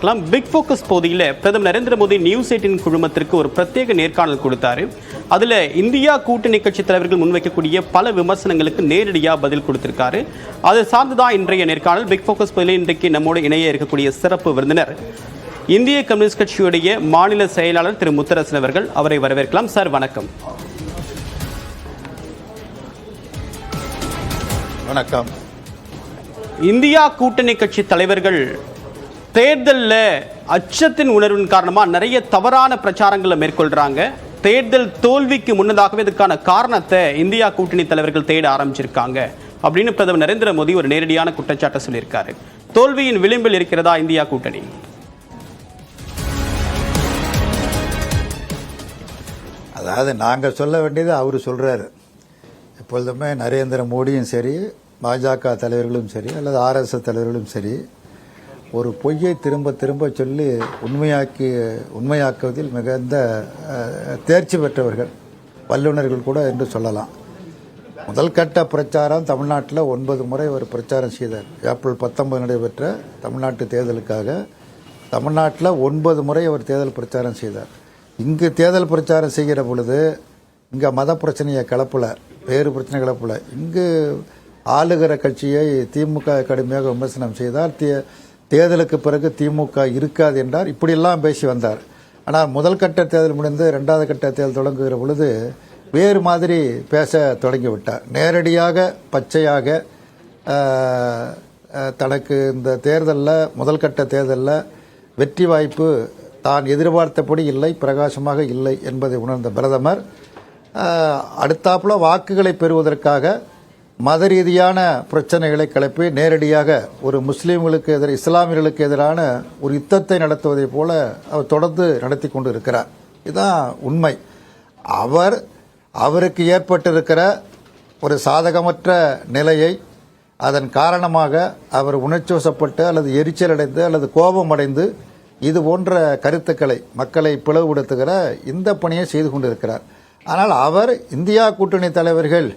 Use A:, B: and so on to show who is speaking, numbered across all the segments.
A: பார்க்கலாம். Big focus பகுதியில் பிரதமர் நரேந்திர மோடி நியூஸ் எயிட்டின் குழுமத்திற்கு ஒரு பிரத்யேக நேர்காணல் கொடுத்தாரு. அதுல இந்தியா கூட்டணி கட்சி தலைவர்கள் முன்வைக்கக்கூடிய பல விமர்சனங்களுக்கு நேரடியா பதில் கொடுத்திருக்காரு. அது சார்ந்துதான் இன்றைய நேர்காணல். பிக் ஃபோக்கஸ் பகுதியில் இன்றைக்கு நம்மோடு இணைய இருக்கக்கூடிய சிறப்பு விருந்தினர் இந்திய கம்யூனிஸ்ட் கட்சியுடைய மாநில செயலாளர் திரு முத்தரசன் அவர்கள் அவரை வரவேற்கலாம். சார் வணக்கம்.
B: வணக்கம்.
A: இந்தியா கூட்டணி கட்சி தலைவர்கள் தேர்தலில் அச்சத்தின் உணர்வின் காரணமாக நிறைய தவறான பிரச்சாரங்களை மேற்கொள்கிறாங்க தேர்தல் தோல்விக்கு முன்னதாகவே இதுக்கான காரணத்தை இந்தியா கூட்டணி தலைவர்கள் தேட ஆரம்பிச்சிருக்காங்க. அப்படின்னு பிரதமர் நரேந்திர மோடி ஒரு நேரடியான குற்றச்சாட்டை சொல்லியிருக்காரு. தோல்வியின் விளிம்பில் இருக்கிறதா இந்தியா கூட்டணி?
B: அதாவது நாங்கள் சொல்ல வேண்டியது அவர் சொல்கிறாரு எப்பொழுதுமே நரேந்திர மோடியும் சரி பாஜக தலைவர்களும் சரி அல்லது ஆர்எஸ்எஸ் தலைவர்களும் சரி ஒரு பொய்யை திரும்ப திரும்ப சொல்லி உண்மையாக்கி உண்மையாக்குவதில் மிகுந்த தேர்ச்சி பெற்றவர்கள் வல்லுநர்கள் கூட என்று சொல்லலாம். முதல் கட்ட பிரச்சாரம் தமிழ்நாட்டில் ஒன்பது முறை ஒரு பிரச்சாரம் செய்தார். ஏப்ரல் பத்தொன்பது நடைபெற்ற தமிழ்நாட்டு தேர்தலுக்காக தமிழ்நாட்டில் ஒன்பது முறை அவர் தேர்தல் பிரச்சாரம் செய்தார். இங்கு தேர்தல் பிரச்சாரம் செய்கிற பொழுது இங்கே மத பிரச்சனையை கிளப்பல வேறு பிரச்சனை கிளப்பல. இங்கு ஆளுகிற கட்சியை திமுக கடுமையாக விமர்சனம் செய்தார் தே தேர்தலுக்கு பிறகு திமுக இருக்காது என்றார். இப்படியெல்லாம் பேசி வந்தார். ஆனால் முதல் கட்ட தேர்தல் முடிந்து ரெண்டாவது கட்ட தேர்தல் தொடங்குகிற பொழுது வேறு மாதிரி பேச தொடங்கிவிட்டார் நேரடியாக பச்சையாக தனக்கு இந்த தேர்தலில் முதல் கட்ட தேர்தலில் வெற்றி வாய்ப்பு தான் எதிர்பார்த்தபடி இல்லை பிரகாசமாக இல்லை என்பதை உணர்ந்த பிரதமர் அடுத்தாப்புல வாக்குகளை பெறுவதற்காக மத ரீதியான பிரச்சனைகளை கிளப்பி நேரடியாக ஒரு முஸ்லீம்களுக்கு எதிர இஸ்லாமியர்களுக்கு எதிரான ஒரு யுத்தத்தை நடத்துவதைப் போல அவர் தொடர்ந்து நடத்தி கொண்டு இருக்கிறார் இதுதான் உண்மை. அவர் அவருக்கு ஏற்பட்டிருக்கிற ஒரு சாதகமற்ற நிலையை அதன் காரணமாக அவர் உணர்ச்சிவசப்பட்டு அல்லது எரிச்சல் அடைந்து அல்லது கோபம் அடைந்து இது போன்ற கருத்துக்களை மக்களை பிளவுபடுத்துகிற இந்த பணியை செய்து கொண்டிருக்கிறார். ஆனால் அவர் இந்தியா கூட்டணி தலைவர்கள்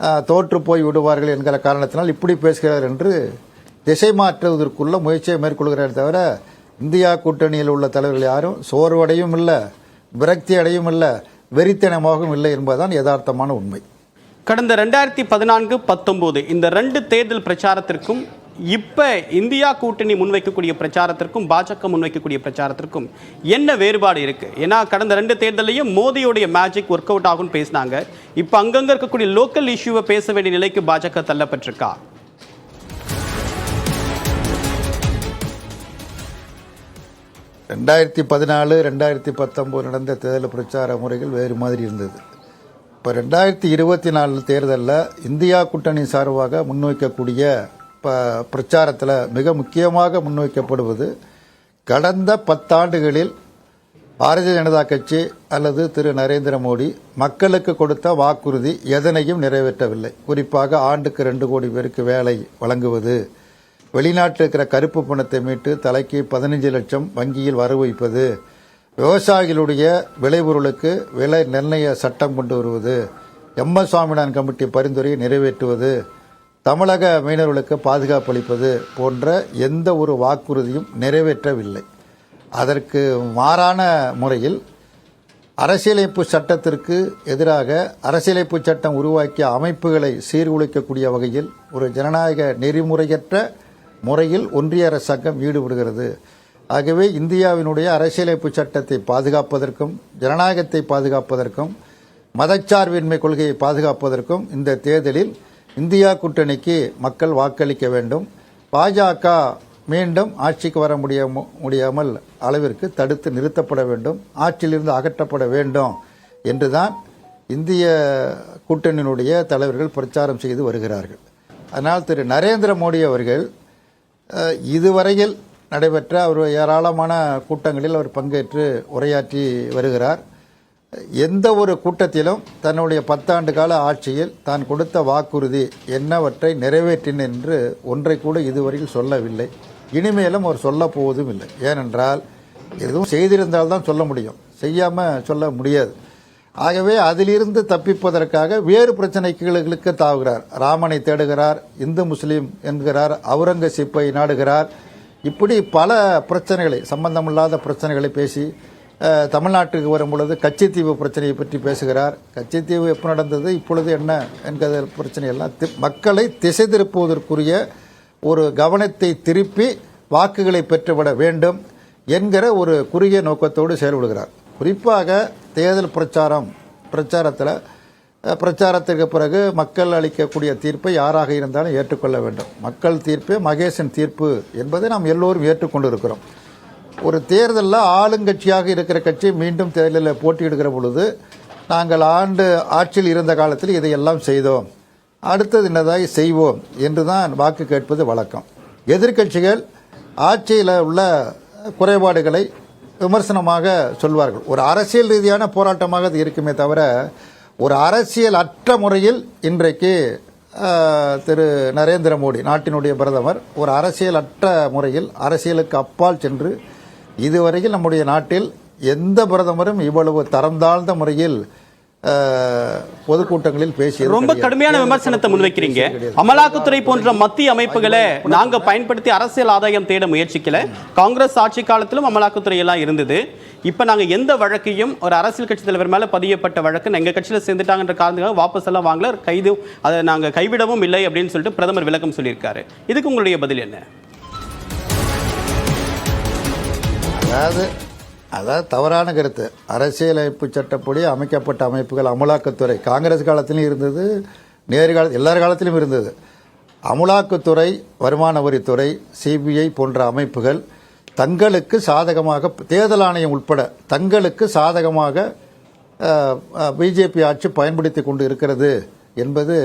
B: தோற்று போய் விடுவார்கள் என்கிற காரணத்தினால் இப்படி பேசுகிறார் என்று திசை மாற்றுவதற்குள்ள முயற்சியை மேற்கொள்கிறார் தவிர இந்தியா கூட்டணியில் உள்ள தலைவர்கள் யாரும் சோர்வடையும் இல்லை விரக்தி அடையும் இல்லை வெறித்தனமாகவும் இல்லை என்பதுதான் யதார்த்தமான உண்மை.
A: கடந்த ரெண்டாயிரத்தி பதினான்கு பத்தொம்போது இந்த ரெண்டு தேர்தல் பிரச்சாரத்திற்கும் இப்போ இந்தியா கூட்டணி முன்வைக்கக்கூடிய பிரச்சாரத்திற்கும் பாஜக முன்வைக்கக்கூடிய பிரச்சாரத்திற்கும் என்ன வேறுபாடு இருக்குது ஏன்னா கடந்த ரெண்டு தேர்தலையும் மோடியோடைய மேஜிக் ஒர்க் அவுட் ஆகும்னு பேசினாங்க. இப்போ அங்கங்கே இருக்கக்கூடிய லோக்கல் இஷ்யூவை பேச வேண்டிய நிலைக்கு பாஜக தள்ளப்பட்டிருக்கா?
B: ரெண்டாயிரத்தி பதினாலு ரெண்டாயிரத்தி பத்தொம்போது நடந்த தேர்தல் பிரச்சார முறைகள் வேறு மாதிரி இருந்தது. இப்போ ரெண்டாயிரத்தி இருபத்தி நாலு தேர்தலில் இந்தியா கூட்டணி சார்பாக முன்வைக்கக்கூடிய ப பிரச்சாரத்தில் மிக முக்கியமாக முன்வைக்கப்படுவது கடந்த பத்தாண்டுகளில் பாரதிய ஜனதா கட்சி அல்லது திரு நரேந்திர மோடி மக்களுக்கு கொடுத்த வாக்குறுதி எதனையும் நிறைவேற்றவில்லை. குறிப்பாக ஆண்டுக்கு ரெண்டு கோடி பேருக்கு வேலை வழங்குவது. வெளிநாட்டில் இருக்கிற கருப்பு பணத்தை மீட்டு தலைக்கு பதினஞ்சு லட்சம் வங்கியில் வர வைப்பது. விவசாயிகளுடைய விளைபொருளுக்கு விலை நிர்ணய சட்டம் கொண்டு வருவது. எம் எஸ் சுவாமிநாதன் கமிட்டி பரிந்துரையை நிறைவேற்றுவது. தமிழக மீனவர்களுக்கு பாதுகாப்பு அளிப்பது போன்ற எந்த ஒரு வாக்குறுதியும் நிறைவேற்றவில்லை. அதற்கு மாறான முறையில் அரசியலமைப்பு சட்டத்திற்கு எதிராக அரசியலமைப்பு சட்டம் உருவாக்கிய அமைப்புகளை சீர்குலைக்கக்கூடிய வகையில் ஒரு ஜனநாயக நெறிமுறையற்ற முறையில் ஒன்றிய அரசாங்கம் ஈடுபடுகிறது. ஆகவே இந்தியாவினுடைய அரசியலமைப்பு சட்டத்தை பாதுகாப்பதற்கும் ஜனநாயகத்தை பாதுகாப்பதற்கும் மதச்சார்பின்மை கொள்கையை பாதுகாப்பதற்கும் இந்த தேர்தலில் இந்தியா கூட்டணிக்கு மக்கள் வாக்களிக்க வேண்டும். பாஜக மீண்டும் ஆட்சிக்கு வர முடிய முடியாமல் அளவிற்கு தடுத்து நிறுத்தப்பட வேண்டும். ஆட்சியிலிருந்து அகற்றப்பட வேண்டும் என்றுதான் இந்திய கூட்டணியினுடைய தலைவர்கள் பிரச்சாரம் செய்து வருகிறார்கள். அதனால் திரு நரேந்திர மோடி அவர்கள் இதுவரையில் நடைபெற்ற அவர் ஏராளமான கூட்டங்களில் அவர் பங்கேற்று உரையாற்றி வருகிறார். எந்த ஒரு கூட்டத்திலும் தன்னுடைய பத்தாண்டு கால ஆட்சியில் தான் கொடுத்த வாக்குறுதி என்னவற்றை நிறைவேற்றினேன் என்று ஒன்றை கூட இதுவரையில் சொல்லவில்லை. இனிமேலும் அவர் சொல்ல போவதும் இல்லை. ஏனென்றால் எதுவும் செய்திருந்தால்தான் சொல்ல முடியும். செய்யாமல் சொல்ல முடியாது. ஆகவே அதிலிருந்து தப்பிப்பதற்காக வேறு பிரச்சனைகளுக்கு தாவுகிறார். ராமனை தேடுகிறார் இந்து முஸ்லீம் என்கிறார் அவுரங்கசீப்பை நாடுகிறார். இப்படி பல பிரச்சனைகளை சம்பந்தமில்லாத பிரச்சனைகளை பேசி தமிழ்நாட்டுக்கு வரும் பொழுது கச்சத்தீவு பிரச்சனையை பற்றி பேசுகிறார். கச்சத்தீவு எப்போ நடந்தது இப்பொழுது என்ன என்கிற பிரச்சனையெல்லாம் தி- மக்களை திசை திருப்புவதற்குரிய ஒரு கவனத்தை திருப்பி வாக்குகளை பெற்றுவிட வேண்டும் என்கிற ஒரு குறுகிய நோக்கத்தோடு செயல்படுகிறார். குறிப்பாக தேர்தல் பிரச்சாரம் பிரச்சாரத்தில் பிரச்சாரத்திற்கு பிறகு மக்கள் அளிக்கக்கூடிய தீர்ப்பை யாராக இருந்தாலும் ஏற்றுக்கொள்ள வேண்டும். மக்கள் தீர்ப்பே மகேசன் தீர்ப்பு என்பதை நாம் எல்லோரும் ஏற்றுக்கொண்டு இருக்கிறோம். ஒரு தேர்தலில் ஆளுங்கட்சியாக இருக்கிற கட்சி மீண்டும் தேர்தலில் போட்டியிடுகிற பொழுது நாங்கள் ஆண்டு ஆட்சியில் இருந்த காலத்தில் இதையெல்லாம் செய்தோம். அடுத்தது என்னதாய்? செய்வோம் என்று தான் வாக்கு கேட்பது வழக்கம். எதிர்க்கட்சிகள் ஆட்சியில் உள்ள குறைபாடுகளை விமர்சனமாக சொல்வார்கள். ஒரு அரசியல் ரீதியான போராட்டமாக அது இருக்குமே தவிர ஒரு அரசியல் அற்ற முறையில் இன்றைக்கு திரு நரேந்திர மோடி நாட்டினுடைய பிரதமர் ஒரு அரசியல் அற்ற முறையில் அரசியலுக்கு அப்பால் சென்று இதுவரையில் நம்முடைய நாட்டில் எந்த பிரதமரும் இவ்வளவு தரம் தாழ்ந்த முறையில் பொதுக்கூட்டங்களில் பேசியது
A: ரொம்ப. கடுமையான விமர்சனத்தை முன்வைக்கிறீங்க. அமலாக்கத்துறை போன்ற மத்திய அமைப்புகளை நாங்க பயன்படுத்தி அரசியல் ஆதாயம் தேட முயற்சிக்கல. காங்கிரஸ் ஆட்சி காலத்திலும் அமலாக்கத்துறை எல்லாம் இருந்தது. இப்ப நாங்க எந்த வழக்கையும் ஒரு அரசியல் கட்சி தலைவர் மேல பதியப்பட்ட வழக்கு எங்க கட்சியில சேர்ந்துட்டாங்கன்ற காரணத்துக்காக வாபஸ் எல்லாம் வாங்கல. கைது அதை நாங்க கைவிடவும் இல்லை அப்படின்னு சொல்லிட்டு பிரதமர் விளக்கம் சொல்லியிருக்காரு. இதுக்கு உங்களுடைய பதில் என்ன?
B: அதாவது அதாவது தவறான கருத்து. அரசியலமைப்பு சட்டப்படி அமைக்கப்பட்ட அமைப்புகள் அமலாக்கத்துறை. காங்கிரஸ் காலத்திலும் இருந்தது நேர்கால எல்லார் காலத்திலும் இருந்தது. அமலாக்கத்துறை வருமான வரித்துறை சிபிஐ போன்ற அமைப்புகள் தங்களுக்கு சாதகமாக தேர்தல் ஆணையம் உட்பட தங்களுக்கு சாதகமாக பிஜேபி ஆட்சி பயன்படுத்தி கொண்டு இருக்கிறது என்பது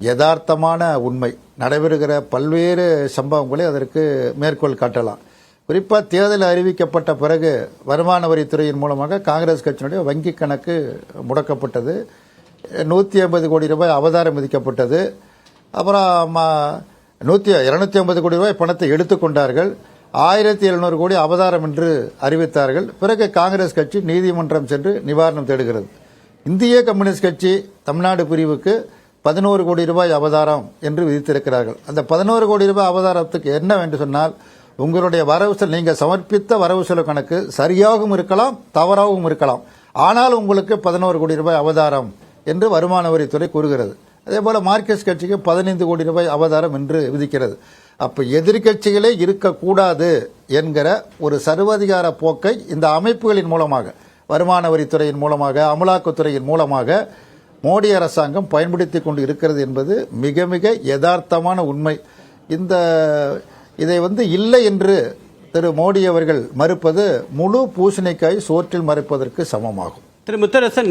B: யதார்த்தமான உண்மை. நடைபெறுகிற பல்வேறு சம்பவங்களை அதற்கு மேற்கோள் காட்டலாம். குறிப்பாக தேர்தல் அறிவிக்கப்பட்ட பிறகு வருமான வரித்துறையின் மூலமாக காங்கிரஸ் கட்சியினுடைய வங்கி கணக்கு முடக்கப்பட்டது. நூற்றி ஐம்பது கோடி ரூபாய் அவதாரம் விதிக்கப்பட்டது. அப்புறம் நூற்றி இரநூத்தி ஐம்பது கோடி ரூபாய் பணத்தை எடுத்துக்கொண்டார்கள் ஆயிரத்தி எழுநூறு கோடி அவதாரம் என்று அறிவித்தார்கள். பிறகு காங்கிரஸ் கட்சி நீதிமன்றம் சென்று நிவாரணம் தேடுகிறது. இந்திய கம்யூனிஸ்ட் கட்சி தமிழ்நாடு பிரிவுக்கு பதினோரு கோடி ரூபாய் அவதாரம் என்று விதித்திருக்கிறார்கள். அந்த பதினோரு கோடி ரூபாய் அவதாரத்துக்கு என்னவென்று சொன்னால் உங்களுடைய வரவு செலவு நீங்கள் சமர்ப்பித்த வரவு செலவு கணக்கு சரியாகவும் இருக்கலாம் தவறாகவும் இருக்கலாம். ஆனால் உங்களுக்கு பதினோரு கோடி ரூபாய் அவதாரம் என்று வருமான வரித்துறை கூறுகிறது. அதே போல் மார்க்சிஸ்ட் கட்சிக்கு பதினைந்து கோடி ரூபாய் அவதாரம் என்று விதிக்கிறது. அப்போ எதிர்க்கட்சிகளே இருக்கக்கூடாது என்கிற ஒரு சர்வதிகார போக்கை இந்த அமைப்புகளின் மூலமாக வருமான வரித்துறையின் மூலமாக அமலாக்கத்துறையின் மூலமாக மோடி அரசாங்கம் பயன்படுத்தி கொண்டு இருக்கிறது என்பது மிக மிக யதார்த்தமான உண்மை. இந்த இதை வந்து இல்லை என்று திரு மோடி அவர்கள் மறுப்பது முழு பூசணிக்காய் சோற்றில் மறைப்பதற்கு சமமாகும்.
A: திரு முத்தரசன்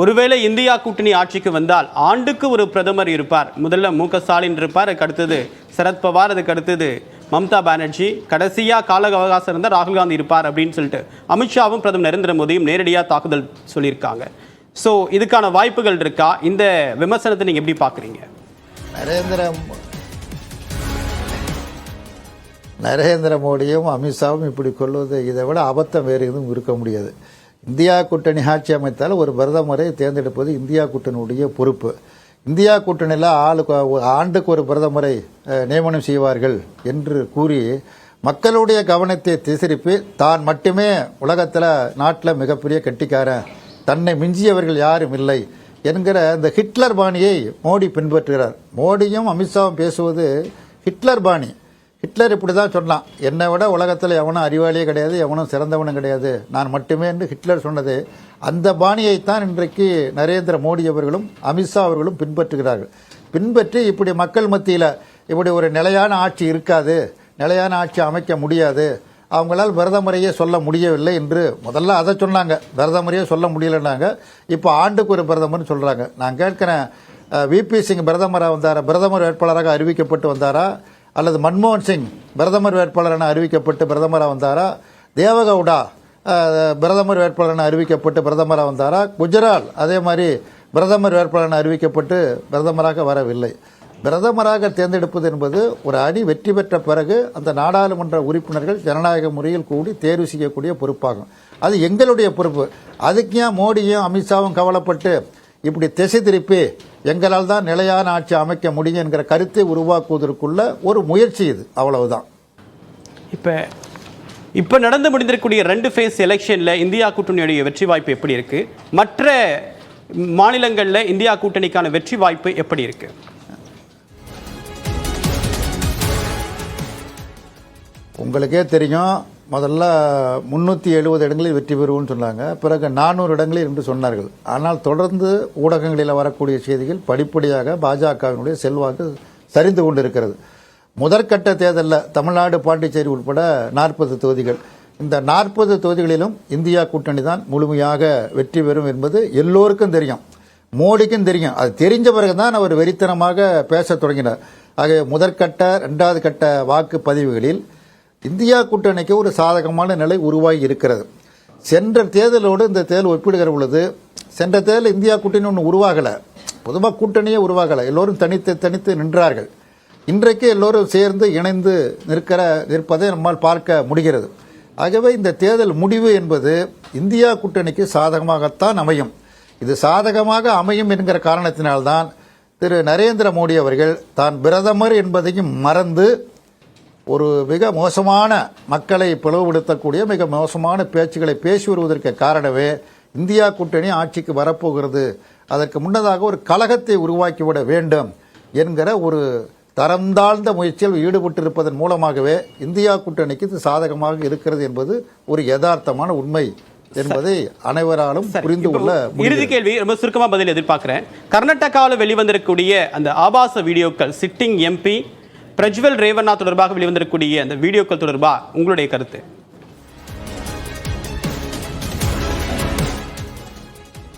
A: ஒருவேளை இந்தியா கூட்டணி ஆட்சிக்கு வந்தால் ஆண்டுக்கு ஒரு பிரதமர் இருப்பார். முதல்ல மு க ஸ்டாலின் இருப்பார். அதுக்கு அடுத்தது சரத்பவார் அதுக்கு அடுத்தது மம்தா பானர்ஜி. கடைசியா கால அவகாசம் இருந்தால் ராகுல் காந்தி இருப்பார் அப்படின்னு சொல்லிட்டு அமித்ஷாவும் பிரதமர் நரேந்திர மோடியும் நேரடியாக தாக்குதல் சொல்லியிருக்காங்க. ஸோ இதுக்கான வாய்ப்புகள் இருக்கா? இந்த விமர்சனத்தை நீங்க எப்படி பார்க்குறீங்க?
B: நரேந்திர நரேந்திர மோடியும் அமித்ஷாவும் இப்படி கொள்வது இதை விட அபத்தம் வேறு எதுவும் இருக்க முடியாது. இந்தியா கூட்டணி ஆட்சி அமைத்தால் ஒரு பிரதமரை தேர்ந்தெடுப்பது இந்தியா கூட்டணியுடைய பொறுப்பு. இந்தியா கூட்டணியில் ஆளுக்கு ஆண்டுக்கு ஒரு பிரதமரை நியமனம் செய்வார்கள் என்று கூறி மக்களுடைய கவனத்தை திசரிப்பி தான் மட்டுமே உலகத்தில் நாட்டில் மிகப்பெரிய கெட்டிக்காரன் தன்னை மிஞ்சியவர்கள் யாரும் இல்லை என்கிற இந்த ஹிட்லர் பாணியை மோடி பின்பற்றுகிறார். மோடியும் அமித்ஷாவும் பேசுவது ஹிட்லர் பாணி. ஹிட்லர் இப்படி தான் சொன்னான். என்னை விட உலகத்தில் எவனும் அறிவாளியே கிடையாது எவனும் சிறந்தவனும் கிடையாது. நான் மட்டுமே என்று ஹிட்லர் சொன்னது. அந்த பாணியைத்தான் இன்றைக்கு நரேந்திர மோடி அவர்களும் அமித்ஷா அவர்களும் பின்பற்றுகிறார்கள். பின்பற்றி இப்படி மக்கள் மத்தியில் இப்படி ஒரு நிலையான ஆட்சி இருக்காது நிலையான ஆட்சி அமைக்க முடியாது. அவங்களால் பிரதமரையே சொல்ல முடியவில்லை என்று முதல்ல அதை சொன்னாங்க. பிரதமரையே சொல்ல முடியலைன்னாங்க. இப்போ ஆண்டுக்கு ஒரு பிரதமர்னு சொல்கிறாங்க நான் கேட்கிறேன் விபி சிங் பிரதமராக வந்தாரா? பிரதமர் வேட்பாளராக அறிவிக்கப்பட்டு வந்தாரா? அல்லது மன்மோகன் சிங் பிரதமர் வேட்பாளர் என அறிவிக்கப்பட்டு பிரதமராக வந்தாரா? தேவகவுடா பிரதமர் வேட்பாளர் என அறிவிக்கப்பட்டு பிரதமராக வந்தாரா? குஜரால் அதே மாதிரி பிரதமர் வேட்பாளர் என அறிவிக்கப்பட்டு பிரதமராக வரவில்லை. பிரதமராக தேர்ந்தெடுப்பது என்பது ஒரு அணி வெற்றி பெற்ற பிறகு அந்த நாடாளுமன்ற உறுப்பினர்கள் ஜனநாயக முறையில் கூடி தேர்வு செய்யக்கூடிய பொறுப்பாகும். அது எங்களுடைய பொறுப்பு. அதுக்கு ஏன் மோடியும் அமித்ஷாவும் கவலைப்பட்டு இப்படி திசை திருப்பி எங்களால் தான் நிலையான ஆட்சி அமைக்க முடியும் என்கிற கருத்தை உருவாக்குவதற்குள்ள ஒரு முயற்சி இது. அவ்வளவுதான்.
A: இப்போ இப்போ நடந்து முடிந்திருக்கக்கூடிய ரெண்டு ஃபேஸ் எலெக்ஷனில் இந்தியா கூட்டணியுடைய வெற்றி வாய்ப்பு எப்படி இருக்கு? மற்ற மாநிலங்களில் இந்தியா கூட்டணிக்கான வெற்றி வாய்ப்பு எப்படி இருக்கு?
B: உங்களுக்கே தெரியும் முதல்ல முந்நூற்றி எழுபது இடங்களில் வெற்றி பெறுவோம்னு சொன்னாங்க. பிறகு நானூறு இடங்களில் என்று சொன்னார்கள். ஆனால் தொடர்ந்து ஊடகங்களில் வரக்கூடிய செய்திகள் படிப்படியாக பாஜகவினுடைய செல்வாக்கு சரிந்து கொண்டிருக்கிறது. முதற்கட்ட தேர்தலில் தமிழ்நாடு பாண்டிச்சேரி உட்பட நாற்பது தொகுதிகள். இந்த நாற்பது தொகுதிகளிலும் இந்தியா கூட்டணி தான் முழுமையாக வெற்றி பெறும் என்பது எல்லோருக்கும் தெரியும். மோடிக்கும் தெரியும். அது தெரிஞ்ச பிறகு தான் அவர் வெறித்தனமாக பேசத் தொடங்கினார். ஆகவே முதற்கட்ட ரெண்டாவது கட்ட வாக்குப்பதிவுகளில் இந்தியா கூட்டணிக்கு ஒரு சாதகமான நிலை உருவாகி இருக்கிறது. சென்ற தேர்தலோடு இந்த தேர்தல் ஒப்பிடுகிற பொழுது சென்ற தேர்தல் இந்தியா கூட்டணி ஒன்று உருவாகலை. பொதுவாக கூட்டணியே உருவாகலை. எல்லோரும் தனித்து தனித்து நின்றார்கள். இன்றைக்கு எல்லோரும் சேர்ந்து இணைந்து நிற்கிற நிற்பதை நம்மால் பார்க்க முடிகிறது. ஆகவே இந்த தேர்தல் முடிவு என்பது இந்தியா கூட்டணிக்கு சாதகமாகத்தான் அமையும். இது சாதகமாக அமையும் என்கிற காரணத்தினால்தான் திரு நரேந்திர மோடி அவர்கள் தான் பிரதமர் என்பதையும் மறந்து ஒரு மிக மோசமான மக்களை பிளவுபடுத்தக்கூடிய மிக மோசமான பேச்சுக்களை பேசி வருவதற்கு காரணமே இந்தியா கூட்டணி ஆட்சிக்கு வரப்போகிறது. அதற்கு முன்னதாக ஒரு கழகத்தை உருவாக்கிவிட வேண்டும் என்கிற ஒரு தரம் தாழ்ந்த முயற்சியில் ஈடுபட்டிருப்பதன் மூலமாகவே இந்தியா கூட்டணிக்கு இது சாதகமாக இருக்கிறது என்பது ஒரு யதார்த்தமான உண்மை என்பதை அனைவராலும் புரிந்து கொள்ள
A: இறுதி கேள்வி ரொம்ப சுருக்கமா பதில் எதிர்பார்க்கிறேன். கர்நாடகாவில் வெளிவந்திருக்கக்கூடிய அந்த ஆபாச வீடியோக்கள் சிட்டிங் எம்பி பிரஜ்வல் ரேவண்ணா தொடர்பாக வெளிவந்திருக்கக்கூடிய அந்த வீடியோக்கள் தொடர்பாக உங்களுடைய கருத்து?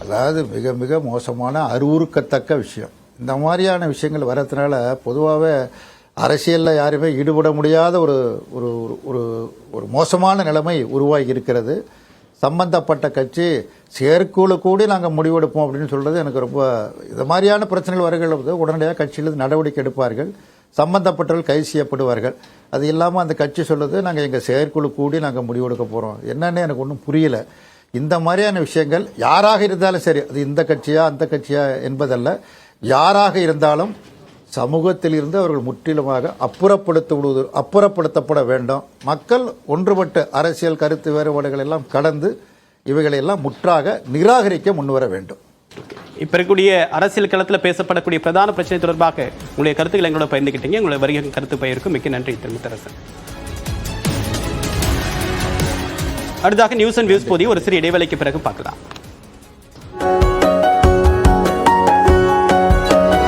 B: அதாவது மிக மிக மோசமான அறிவுறுக்கத்தக்க விஷயம். இந்த மாதிரியான விஷயங்கள் வர்றதுனால பொதுவாகவே அரசியலில் யாருமே ஈடுபட முடியாத ஒரு ஒரு ஒரு- ஒரு மோசமான நிலைமை உருவாகி இருக்கிறது. சம்பந்தப்பட்ட கட்சி செயற்குழு கூடி நாங்கள் முடிவெடுப்போம் அப்படின்னு சொல்கிறது எனக்கு ரொம்ப இது மாதிரியான பிரச்சனைகள் வருகிற உடனடியாக கட்சியிலிருந்து நடவடிக்கை எடுப்பார்கள். சம்பந்தப்பட்டவர்கள் கைது செய்யப்படுவார்கள். அது இல்லாமல் அந்த கட்சி சொல்லுது நாங்கள் எங்கள் செயற்குழு கூடி நாங்கள் முடிவெடுக்க போகிறோம் என்னன்னு எனக்கு ஒன்றும் புரியல. இந்த மாதிரியான விஷயங்கள் யாராக இருந்தாலும் சரி அது இந்த கட்சியா அந்த கட்சியா என்பதல்ல. யாராக இருந்தாலும் சமூகத்தில் இருந்து அவர்கள் முற்றிலுமாக அப்புறப்படுத்த அப்புறப்படுத்தப்பட வேண்டும். மக்கள் ஒன்றுபட்ட அரசியல் கருத்து வேறுபாடுகள் எல்லாம் கடந்து இவைகளையெல்லாம் முற்றாக நிராகரிக்க முன்வர வேண்டும்.
A: இப்போ இருக்கக்கூடிய அரசியல் களத்தில் பேசப்படக்கூடிய பிரதான பிரச்சனை தொடர்பாக உங்களுடைய கருத்துக்களை எங்களோட பகிர்ந்துக்கிட்டீங்க உங்களுடைய வருகை கருத்து பயிருக்கும் மிக்க நன்றி திருமுத்தரசன். அடுத்தாக நியூஸ் அண்ட் வியூஸ் போதி ஒரு சிறிய இடைவேளைக்கு பிறகு பார்க்கலாம்.